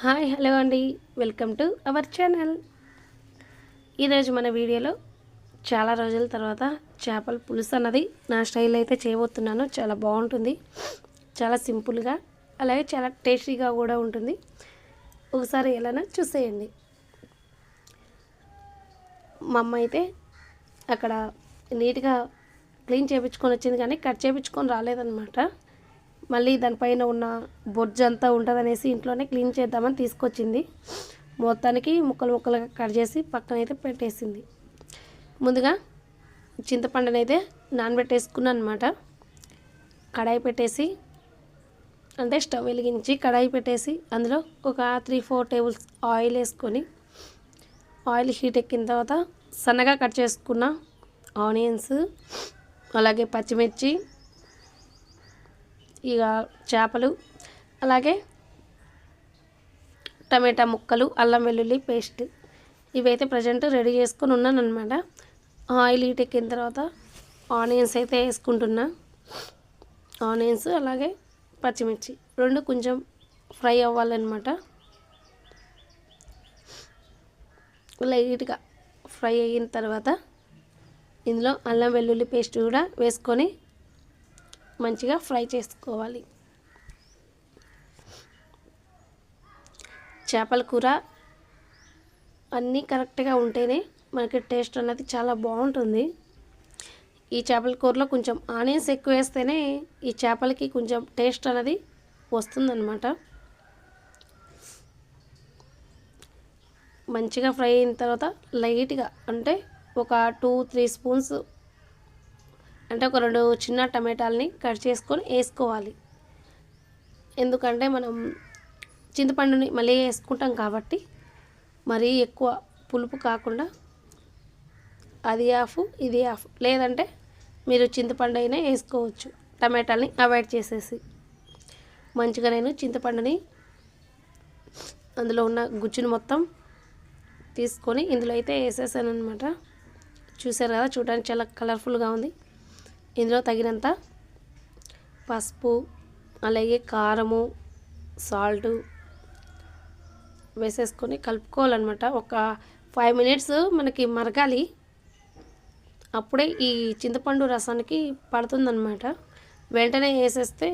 Hi hello అండి. Welcome to our channel. ఈరోజు మన వీడియోలో చాలా రోజుల తర్వాత చేపల పులుసు అన్నది నా స్టైల్ అయితే చేయబోతున్నాను. చాలా బాగుంటుంది. చాలా సింపుల్గా అలాగే చాలా టేస్టీగా కూడా ఉంటుంది. ఒకసారి ఎలానో చూసేయండి. మా అమ్మ అయితే అక్కడ నీట్గా క్లీన్ చేయించుకొని వచ్చింది కానీ కట్ చేయించుకొని రాలేదన్నమాట. మళ్ళీ దానిపైన ఉన్న బొజ్జు అంతా ఉంటుందనేసి ఇంట్లోనే క్లీన్ చేద్దామని తీసుకొచ్చింది. మొత్తానికి ముక్కలు ముక్కలుగా కట్ చేసి పక్కన అయితే పెట్టేసింది. ముందుగా చింతపండుని అయితే నానబెట్టేసుకున్నాను అనమాట కడాయి పెట్టేసి అంటే స్టవ్ వెలిగించి కడాయి పెట్టేసి అందులో ఒక త్రీ ఫోర్ టేబుల్స్ ఆయిల్ వేసుకొని ఆయిల్ హీట్ ఎక్కిన తర్వాత సన్నగా కట్ చేసుకున్న ఆనియన్స్ అలాగే పచ్చిమిర్చి ఇక చేపలు అలాగే టమాటా ముక్కలు అల్లం వెల్లుల్లి పేస్ట్ ఇవైతే ప్రజెంట్ రెడీ చేసుకొని ఉన్నాను అనమాట ఆయిల్ హీట్ ఎక్కిన తర్వాత ఆనియన్స్ అయితే వేసుకుంటున్నా. ఆనియన్స్ అలాగే పచ్చిమిర్చి రెండు కొంచెం ఫ్రై అవ్వాలన్నమాట. లైట్గా ఫ్రై అయిన తర్వాత ఇందులో అల్లం వెల్లుల్లి పేస్ట్ కూడా వేసుకొని మంచిగా ఫ్రై చేసుకోవాలి. చేపల కూర అన్నీ కరెక్ట్గా ఉంటేనే మనకి టేస్ట్ అన్నది చాలా బాగుంటుంది. ఈ చేపల కూరలో కొంచెం ఆనియన్స్ ఎక్కువ వేస్తేనే ఈ చేపలకి కొంచెం టేస్ట్ అనేది వస్తుందన్నమాట. మంచిగా ఫ్రై అయిన తర్వాత లైట్గా అంటే ఒక టూ త్రీ స్పూన్స్ అంటే ఒక రెండు చిన్న టమాటాలని కట్ చేసుకొని వేసుకోవాలి. ఎందుకంటే మనం చింతపండుని మళ్ళీ వేసుకుంటాం కాబట్టి మరీ ఎక్కువ పులుపు కాకుండా అది హాఫ్ ఇది హాఫ్. లేదంటే మీరు చింతపండు అయినా వేసుకోవచ్చు. టమాటాలని అవాయిడ్ చేసేసి. మంచిగా నేను చింతపండుని అందులో ఉన్న గుజ్జుని మొత్తం తీసుకొని ఇందులో అయితే వేసేసాను అనమాట చూసారు కదా చూడడానికి చాలా కలర్ఫుల్గా ఉంది. ఇందులో తగినంత పసుపు అలాగే కారము సాల్ట్ వేసేసుకొని కలుపుకోవాలన్నమాట. ఒక ఫైవ్ మినిట్స్ మనకి మరగాలి. అప్పుడే ఈ చింతపండు రసానికి పడుతుందన్నమాట. వెంటనే వేసేస్తే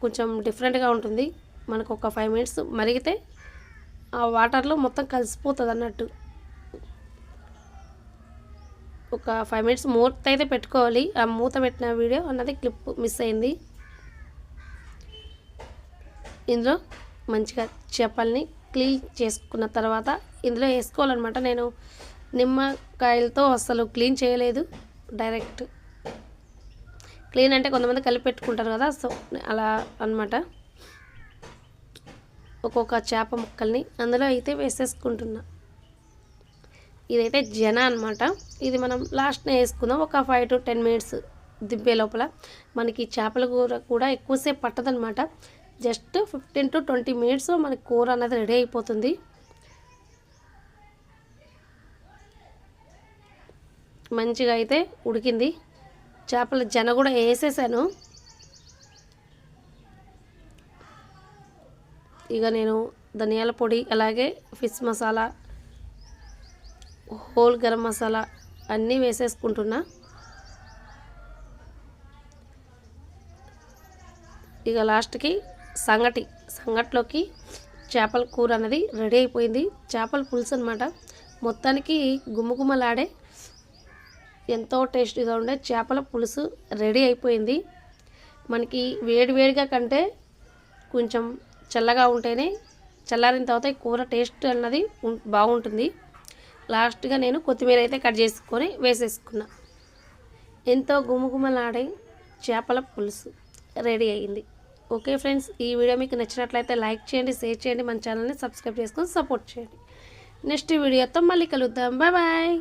కొంచెం డిఫరెంట్గా ఉంటుంది. మనకు ఒక ఫైవ్ మినిట్స్ మరిగితే ఆ వాటర్లో మొత్తం కలిసిపోతుంది అన్నట్టు ఒక ఫైవ్ మినిట్స్ మూత అయితే పెట్టుకోవాలి. ఆ మూత పెట్టిన వీడియో అన్నది క్లిప్ మిస్ అయింది. ఇందులో మంచిగా చేపల్ని క్లీన్ చేసుకున్న తర్వాత ఇందులో వేసుకోవాలన్నమాట. నేను నిమ్మకాయలతో అసలు క్లీన్ చేయలేదు. డైరెక్ట్ క్లీన్ అంటే కొంతమంది కలిపి పెట్టుకుంటారు కదా సో అలా అనమాట ఒక్కొక్క చేప ముక్కల్ని అందులో అయితే వేసేసుకుంటున్నా. ఇదైతే జన అనమాట ఇది మనం లాస్ట్నే వేసుకుందాం. ఒక ఫైవ్ టు టెన్ మినిట్స్ దింపే లోపల మనకి చేపల కూర కూడా ఎక్కువసేపు పట్టదనమాట జస్ట్ ఫిఫ్టీన్ టు ట్వంటీ మినిట్స్లో మనకి కూర అనేది రెడీ అయిపోతుంది. మంచిగా అయితే ఉడికింది. చేపల జన కూడా వేసేసాను. ఇక నేను ధనియాల పొడి అలాగే ఫిష్ మసాలా హోల్ గరం మసాలా అన్నీ వేసేసుకుంటున్నా. ఇక లాస్ట్కి సంగటి సంగట్లోకి చేపల కూర అనేది రెడీ అయిపోయింది. చేపల పులుసు అనమాట మొత్తానికి గుమ్మగుమ్మలాడే ఎంతో టేస్టీగా ఉండే చేపల పులుసు రెడీ అయిపోయింది. మనకి వేడివేడిగా కంటే కొంచెం చల్లగా ఉంటేనే చల్లారిన తర్వాత ఈ కూర టేస్ట్ అన్నది బాగుంటుంది. లాస్ట్గా నేను కొత్తిమీర అయితే కట్ చేసుకొని వేసేసుకున్నా. ఎంతో గుమగుమలాడే చేపల పులుసు రెడీ అయ్యింది. ఓకే ఫ్రెండ్స్ ఈ వీడియో మీకు నచ్చినట్లయితే లైక్ చేయండి షేర్ చేయండి మన ఛానల్ని సబ్స్క్రైబ్ చేసుకొని సపోర్ట్ చేయండి. నెక్స్ట్ వీడియోతో మళ్ళీ కలుద్దాం. Bye bye.